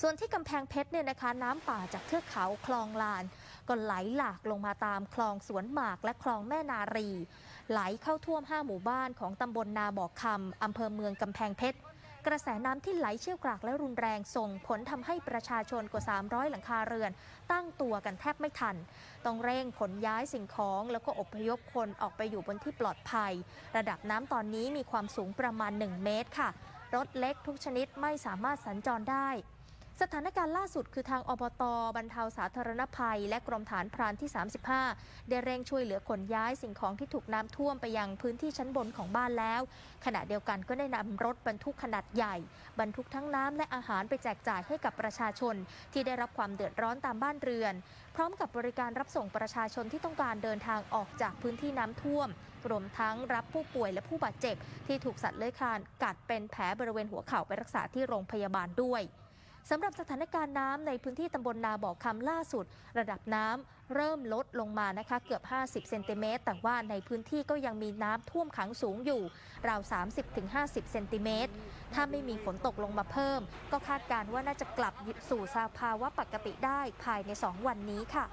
ส่วนที่กำแพงเพชรเนี่ยนะคะ น้ำป่าจากเทือกเขาคลองลาน ก็ไหลหลากลงมาตามคลองสวนหมากและคลองแม่นารี ไหลเข้าท่วม5หมู่บ้านของตำบลนาบอกคำอำเภอเมืองกำแพงเพชรกระแสน้ำที่ไหลเชี่ยวกรากและรุนแรงส่งผลทำให้ประชาชนกว่า 300 หลังคาเรือน ตั้งตัวกันแทบไม่ทัน ต้องเร่งขนย้ายสิ่งของ แล้วก็อพยพคนออกไปอยู่บนที่ปลอดภัย ระดับน้ำตอนนี้มีความสูงประมาณ 1 เมตรค่ะ รถเล็กทุกชนิดไม่สามารถสัญจรได้ สถานการณ์ล่าสุดคือทางอบตบรรเทาสาธารณภัย และกรมฐานพรานที่ 35 ได้เร่งช่วยเหลือขนย้ายสิ่งของที่ถูกน้ำท่วมไปยังพื้นที่ชั้นบนของบ้านแล้ว ขณะเดียวกันก็ได้นำรถบรรทุกขนาดใหญ่ บรรทุกทั้งน้ำและอาหารไปแจกจ่ายให้กับประชาชน ที่ได้รับความเดือดร้อนตามบ้านเรือน พร้อมกับบริการรับส่งประชาชนที่ต้องการเดินทางออกจากพื้นที่น้ำท่วมรวมทั้งรับผู้ป่วยและผู้บาดเจ็บ ที่ถูกสัตว์เลื้อยคลานกัดเป็นแผลบริเวณหัวเข่าไปรักษาที่โรงพยาบาลด้วย สำหรับสถานการณ์น้ำในพื้นที่ตำบลนาบ่อคำล่าสุด ระดับน้ำเริ่มลดลงมานะคะเกือบ 50 เซนติเมตร แต่ว่าในพื้นที่ก็ยังมีน้ำท่วมขังสูงอยู่ ราว 30-50 เซนติเมตร ถ้าไม่มีฝนตกลงมาเพิ่ม ก็คาดการณ์ว่าน่าจะกลับสู่สภาวะปกติได้ภายใน 2 วันนี้ค่ะ